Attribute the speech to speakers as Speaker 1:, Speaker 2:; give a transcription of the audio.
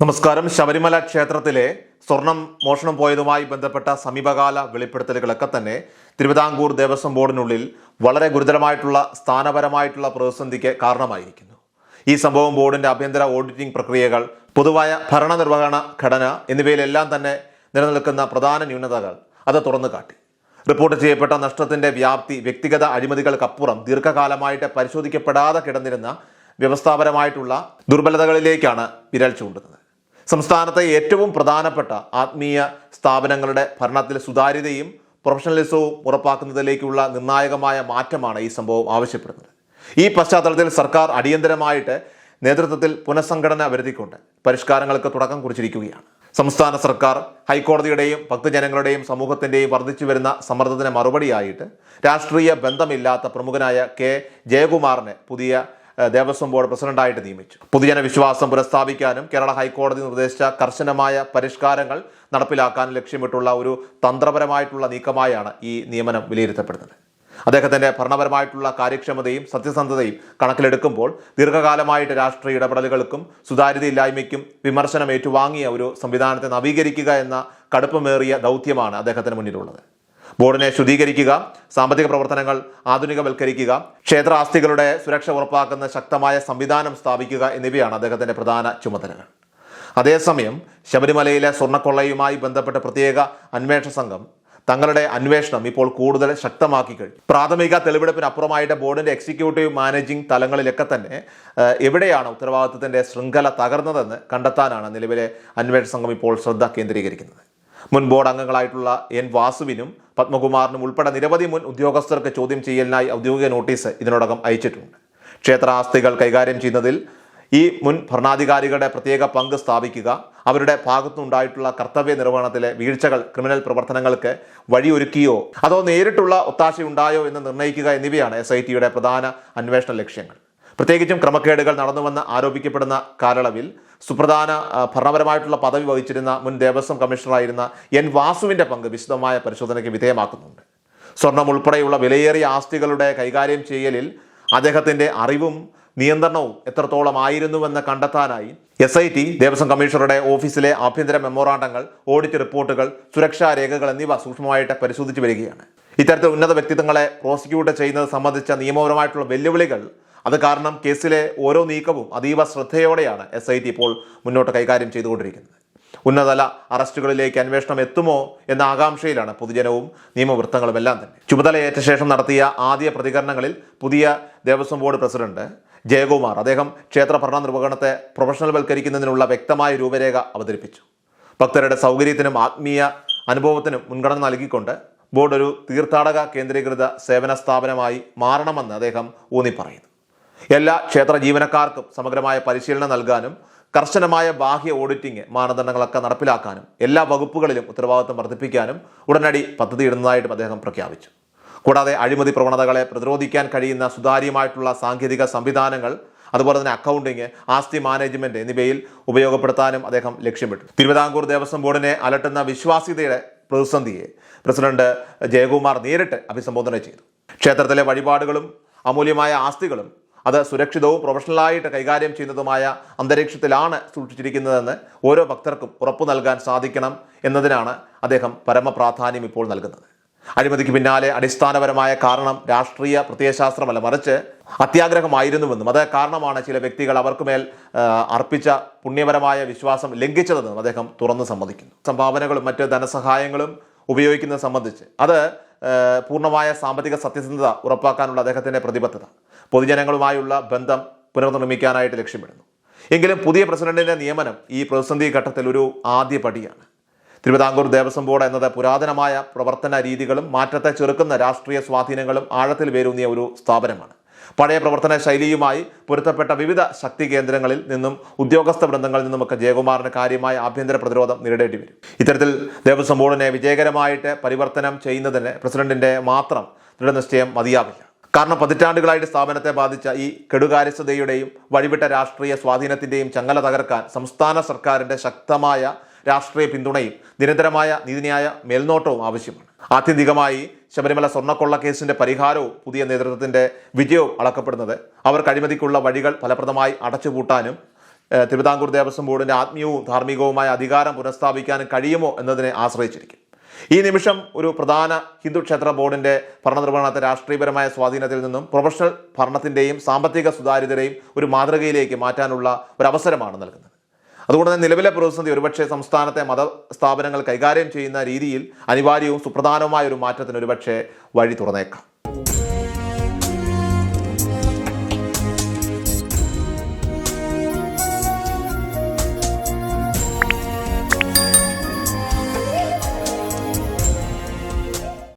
Speaker 1: നമസ്കാരം. ശബരിമല ക്ഷേത്രത്തിലെ സ്വർണം മോഷണം പോയതുമായി ബന്ധപ്പെട്ട സമീപകാല വെളിപ്പെടുത്തലുകളൊക്കെ തന്നെ തിരുവിതാംകൂർ ദേവസ്വം ബോർഡിനുള്ളിൽ വളരെ ഗുരുതരമായിട്ടുള്ള സ്ഥാനപരമായിട്ടുള്ള പ്രതിസന്ധിക്ക് കാരണമായിരിക്കുന്നു. ഈ സംഭവം ബോർഡിന്റെ ആഭ്യന്തര ഓഡിറ്റിംഗ് പ്രക്രിയകൾ പൊതുവായ ഭരണനിർവഹണ ഘടന എന്നിവയിലെല്ലാം തന്നെ നിലനിൽക്കുന്ന പ്രധാന ന്യൂനതകൾ അത് തുറന്നു കാട്ടി. റിപ്പോർട്ട് ചെയ്യപ്പെട്ട നഷ്ടത്തിന്റെ വ്യാപ്തി വ്യക്തിഗത അഴിമതികൾക്കപ്പുറം ദീർഘകാലമായിട്ട് പരിശോധിക്കപ്പെടാതെ കിടന്നിരുന്ന വ്യവസ്ഥാപരമായിട്ടുള്ള ദുർബലതകളിലേക്കാണ് വിരൽ ചൂണ്ടുന്നത്. സംസ്ഥാനത്തെ ഏറ്റവും പ്രധാനപ്പെട്ട ആത്മീയ സ്ഥാപനങ്ങളുടെ ഭരണത്തിൽ സുതാര്യതയും പ്രൊഫഷണലിസവും ഉറപ്പാക്കുന്നതിലേക്കുള്ള നിർണായകമായ മാറ്റമാണ് ഈ സംഭവം ആവശ്യപ്പെടുന്നത്. ഈ പശ്ചാത്തലത്തിൽ സർക്കാർ അടിയന്തരമായിട്ട് നേതൃത്വത്തിൽ പുനഃസംഘടന വരുത്തിക്കൊണ്ട് പരിഷ്കാരങ്ങൾക്ക് തുടക്കം കുറിച്ചിരിക്കുകയാണ്. സംസ്ഥാന സർക്കാർ ഹൈക്കോടതിയുടെയും ഭക്തജനങ്ങളുടെയും സമൂഹത്തിന്റെയും വർദ്ധിച്ചു വരുന്ന സമ്മർദ്ദത്തിന് മറുപടിയായിട്ട് രാഷ്ട്രീയ ബന്ധമില്ലാത്ത പ്രമുഖനായ കെ. ജയകുമാറിനെ പുതിയ ദേവസ്വം ബോർഡ് പ്രസിഡന്റായിട്ട് നിയമിച്ചു. പൊതുജന വിശ്വാസം പുനഃസ്ഥാപിക്കാനും കേരള ഹൈക്കോടതി നിർദ്ദേശിച്ച കർശനമായ പരിഷ്കാരങ്ങൾ നടപ്പിലാക്കാനും ലക്ഷ്യമിട്ടുള്ള ഒരു തന്ത്രപരമായിട്ടുള്ള നീക്കമായാണ് ഈ നിയമനം വിലയിരുത്തപ്പെടുന്നത്. അദ്ദേഹത്തിന്റെ ഭരണപരമായിട്ടുള്ള കാര്യക്ഷമതയും സത്യസന്ധതയും കണക്കിലെടുക്കുമ്പോൾ ദീർഘകാലമായിട്ട് രാഷ്ട്രീയ ഇടപെടലുകൾക്കും സുതാര്യതയില്ലായ്മയ്ക്കും വിമർശനം ഏറ്റുവാങ്ങിയ ഒരു സംവിധാനത്തെ നവീകരിക്കുക എന്ന കടുപ്പമേറിയ ദൗത്യമാണ് അദ്ദേഹത്തിന് മുന്നിലുള്ളത്. ബോർഡിനെ ശുദ്ധീകരിക്കുക സാമ്പത്തിക പ്രവർത്തനങ്ങൾ ആധുനികവൽക്കരിക്കുക ക്ഷേത്ര ആസ്തികളുടെ സുരക്ഷ ഉറപ്പാക്കുന്ന ശക്തമായ സംവിധാനം സ്ഥാപിക്കുക എന്നിവയാണ് അദ്ദേഹത്തിന്റെ പ്രധാന ചുമതലകൾ. അതേസമയം ശബരിമലയിലെ സ്വർണക്കൊള്ളയുമായി ബന്ധപ്പെട്ട പ്രത്യേക അന്വേഷണ സംഘം തങ്ങളുടെ അന്വേഷണം ഇപ്പോൾ കൂടുതൽ ശക്തമാക്കി കഴിഞ്ഞു. പ്രാഥമിക തെളിവെടുപ്പിനപ്പുറമായിട്ട് ബോർഡിന്റെ എക്സിക്യൂട്ടീവ് മാനേജിംഗ് തലങ്ങളിലൊക്കെ തന്നെ എവിടെയാണ് ഉത്തരവാദിത്വത്തിന്റെ ശൃംഖല തകർന്നതെന്ന് കണ്ടെത്താനാണ് നിലവിലെ അന്വേഷണ സംഘം ഇപ്പോൾ ശ്രദ്ധ കേന്ദ്രീകരിക്കുന്നത്. മുൻ ബോർഡ് അംഗങ്ങളായിട്ടുള്ള എൻ വാസുവിനും പത്മകുമാറിനും ഉൾപ്പെടെ നിരവധി മുൻ ഉദ്യോഗസ്ഥർക്ക് ചോദ്യം ചെയ്യലിനായി ഔദ്യോഗിക നോട്ടീസ് ഇതിനോടകം അയച്ചിട്ടുണ്ട്. ക്ഷേത്ര ആസ്തികൾ കൈകാര്യം ചെയ്യുന്നതിൽ ഈ മുൻ ഭരണാധികാരികളുടെ പ്രത്യേക പങ്ക് സ്ഥാപിക്കുക അവരുടെ ഭാഗത്തുനിന്നുണ്ടായിട്ടുള്ള കർത്തവ്യ നിർവഹണത്തിലെ വീഴ്ചകൾ ക്രിമിനൽ പ്രവർത്തനങ്ങൾക്ക് വഴിയൊരുക്കിയോ അതോ നേരിട്ടുള്ള ഒത്താശയുണ്ടായോ എന്ന് നിർണയിക്കുക എന്നിവയാണ് എസ് ഐ ടിയുടെ പ്രധാന അന്വേഷണ ലക്ഷ്യങ്ങൾ. പ്രത്യേകിച്ചും ക്രമക്കേടുകൾ നടന്നുവെന്ന് ആരോപിക്കപ്പെടുന്ന കാലയളവിൽ സുപ്രധാന ഭരണപരമായിട്ടുള്ള പദവി വഹിച്ചിരുന്ന മുൻ ദേവസ്വം കമ്മീഷണറായിരുന്ന എൻ വാസുവിന്റെ പങ്ക് വിശദമായ പരിശോധനയ്ക്ക് വിധേയമാക്കുന്നുണ്ട്. സ്വർണം ഉൾപ്പെടെയുള്ള വിലയേറിയ ആസ്തികളുടെ കൈകാര്യം ചെയ്യലിൽ അദ്ദേഹത്തിന്റെ അറിവും നിയന്ത്രണവും എത്രത്തോളം ആയിരുന്നുവെന്ന് കണ്ടെത്താനായി എസ് ഐ ടി ദേവസ്വം കമ്മീഷണറുടെ ഓഫീസിലെ ആഭ്യന്തര മെമ്മോറാണ്ടങ്ങൾ ഓഡിറ്റ് റിപ്പോർട്ടുകൾ സുരക്ഷാ രേഖകൾ എന്നിവ സൂക്ഷ്മമായിട്ട് പരിശോധിച്ചു വരികയാണ്. ഇത്തരത്തിൽ ഉന്നത വ്യക്തിത്വങ്ങളെ പ്രോസിക്യൂട്ട് ചെയ്യുന്നത് സംബന്ധിച്ച നിയമപരമായിട്ടുള്ള വെല്ലുവിളികൾ അത് കാരണം കേസിലെ ഓരോ നീക്കവും അതീവ ശ്രദ്ധയോടെയാണ് എസ് ഐ ടി ഇപ്പോൾ മുന്നോട്ട് കൈകാര്യം ചെയ്തുകൊണ്ടിരിക്കുന്നത്. ഉന്നതതല അറസ്റ്റുകളിലേക്ക് അന്വേഷണം എത്തുമോ എന്ന ആകാംക്ഷയിലാണ് പൊതുജനവും നിയമവൃത്തങ്ങളും എല്ലാം തന്നെ ചുമതലയേറ്റ ശേഷം നടത്തിയ ആദ്യ പ്രതികരണങ്ങളിൽ പുതിയ ദേവസ്വം ബോർഡ് പ്രസിഡന്റ് ജയകുമാർ അദ്ദേഹം ക്ഷേത്ര ഭരണ നിർവഹണത്തെ പ്രൊഫഷണൽ വൽക്കരിക്കുന്നതിനുള്ള വ്യക്തമായ രൂപരേഖ അവതരിപ്പിച്ചു. ഭക്തരുടെ സൗകര്യത്തിനും ആത്മീയ അനുഭവത്തിനും മുൻഗണന നൽകിക്കൊണ്ട് ബോർഡ് ഒരു തീർത്ഥാടക കേന്ദ്രീകൃത സേവന സ്ഥാപനമായി മാറണമെന്ന് അദ്ദേഹം ഊന്നി പറയുന്നു എല്ലാ ക്ഷേത്ര ജീവനക്കാർക്കും സമഗ്രമായ പരിശീലനം നൽകാനും കർശനമായ ബാഹ്യ ഓഡിറ്റിംഗ് മാനദണ്ഡങ്ങളൊക്കെ നടപ്പിലാക്കാനും എല്ലാ വകുപ്പുകളിലും ഉത്തരവാദിത്വം വർദ്ധിപ്പിക്കാനും ഉടനടി പദ്ധതിയിടുന്നതായിട്ടും അദ്ദേഹം പ്രഖ്യാപിച്ചു. കൂടാതെ അഴിമതി പ്രവണതകളെ പ്രതിരോധിക്കാൻ കഴിയുന്ന സുതാര്യമായിട്ടുള്ള സാങ്കേതിക സംവിധാനങ്ങൾ അതുപോലെ തന്നെ അക്കൗണ്ടിങ് ആസ്തി മാനേജ്മെന്റ് എന്നിവയിൽ ഉപയോഗപ്പെടുത്താനും അദ്ദേഹം ലക്ഷ്യമിട്ടു. തിരുവിതാംകൂർ ദേവസ്വം ബോർഡിനെ അലട്ടുന്ന വിശ്വാസ്യതയുടെ പ്രതിസന്ധിയെ പ്രസിഡന്റ് ജയകുമാർ നേരിട്ട് അഭിസംബോധന ചെയ്തു. ക്ഷേത്രത്തിലെ വഴിപാടുകളും അമൂല്യമായ ആസ്തികളും അത് സുരക്ഷിതവും പ്രൊഫഷണലായിട്ട് കൈകാര്യം ചെയ്യുന്നതുമായ അന്തരീക്ഷത്തിലാണ് സൂക്ഷിച്ചിരിക്കുന്നതെന്ന് ഓരോ ഭക്തർക്കും ഉറപ്പു നൽകാൻ സാധിക്കണം എന്നതിനാണ് അദ്ദേഹം പരമപ്രാധാന്യം ഇപ്പോൾ നൽകുന്നത്. അഴിമതിക്ക് പിന്നാലെ അടിസ്ഥാനപരമായ കാരണം രാഷ്ട്രീയ പ്രത്യയശാസ്ത്രമല്ല മറിച്ച് അത്യാഗ്രഹമായിരുന്നുവെന്നും അത് കാരണമാണ് ചില വ്യക്തികൾ അവർക്കുമേൽ അർപ്പിച്ച പുണ്യപരമായ വിശ്വാസം ലംഘിച്ചതെന്നും അദ്ദേഹം തുറന്നു സമ്മതിക്കുന്നു. സംഭാവനകളും മറ്റ് ധനസഹായങ്ങളും ഉപയോഗിക്കുന്നത് സംബന്ധിച്ച് അത് പൂർണമായ സാമ്പത്തിക സത്യസന്ധത ഉറപ്പാക്കാനുള്ള അദ്ദേഹത്തിന്റെ പ്രതിബദ്ധത. പൊതുജനങ്ങളുമായുള്ള ബന്ധം പുനർനിർമ്മിക്കാനായിട്ട് ലക്ഷ്യമിടുന്നു. എങ്കിലും പുതിയ പ്രസിഡന്റിന്റെ നിയമനം ഈ പ്രതിസന്ധി ഘട്ടത്തിൽ ഒരു ആദ്യ പടിയാണ്. തിരുവിതാംകൂർ ദേവസ്വം ബോർഡ് എന്നത് പുരാതനമായ പ്രവർത്തന രീതികളും മാറ്റത്തെ ചെറുക്കുന്ന രാഷ്ട്രീയ സ്വാധീനങ്ങളും ആഴത്തിൽ വേരൂന്നിയ ഒരു സ്ഥാപനമാണ്. പഴയ പ്രവർത്തന ശൈലിയുമായി പൊരുത്തപ്പെട്ട വിവിധ ശക്തി കേന്ദ്രങ്ങളിൽ നിന്നും ഉദ്യോഗസ്ഥ വൃന്ദങ്ങളിൽ നിന്നുമൊക്കെ ജയകുമാറിന് കാര്യമായ ആഭ്യന്തര പ്രതിരോധം നേരിടേണ്ടി വരും. ഇത്തരത്തിൽ ദേവസ്വം ബോർഡിനെ വിജയകരമായിട്ട് പരിവർത്തനം ചെയ്യുന്നതിന് പ്രസിഡന്റിന്റെ മാത്രം ദൃഢനിശ്ചയം മതിയാവില്ല. കാരണം പതിറ്റാണ്ടുകളായിട്ട് സ്ഥാപനത്തെ ബാധിച്ച ഈ കെടുകാര്യസ്ഥതയുടെയും വഴിവിട്ട രാഷ്ട്രീയ സ്വാധീനത്തിന്റെയും ചങ്ങല തകർക്കാൻ സംസ്ഥാന സർക്കാരിന്റെ ശക്തമായ രാഷ്ട്രീയ പിന്തുണയും നിരന്തരമായ നീതിന്യായ മേൽനോട്ടവും ആവശ്യമാണ്. ആത്യന്തികമായി ശബരിമല സ്വർണക്കൊള്ള കേസിന്റെ പരിഹാരവും പുതിയ നേതൃത്വത്തിന്റെ വിജയവും അളക്കപ്പെടുന്നത്. അവർ കഴിമതിക്കുള്ള വഴികൾ ഫലപ്രദമായി അടച്ചുപൂട്ടാനും തിരുവിതാംകൂർ ദേവസ്വം ബോർഡിന്റെ ആത്മീയവും ധാർമ്മികവുമായ അധികാരം പുനഃസ്ഥാപിക്കാനും കഴിയുമോ എന്നതിനെ ആശ്രയിച്ചിരിക്കും. ഈ നിമിഷം ഒരു പ്രധാന ഹിന്ദു ക്ഷേത്ര ബോർഡിന്റെ ഭരണനിർവഹണത്തെ രാഷ്ട്രീയപരമായ സ്വാധീനത്തിൽ നിന്നും പ്രൊഫഷണൽ ഭരണത്തിന്റെയും സാമ്പത്തിക സുതാര്യതയുടെയും ഒരു മാതൃകയിലേക്ക് മാറ്റാനുള്ള ഒരു അവസരമാണ് നൽകുന്നത്. അതുകൊണ്ട് തന്നെ നിലവിലെ പ്രതിസന്ധി ഒരുപക്ഷെ സംസ്ഥാനത്തെ മതസ്ഥാപനങ്ങൾ കൈകാര്യം ചെയ്യുന്ന രീതിയിൽ അനിവാര്യവും സുപ്രധാനവുമായ ഒരു മാറ്റത്തിന് ഒരുപക്ഷെ വഴി തുറന്നേക്കാം.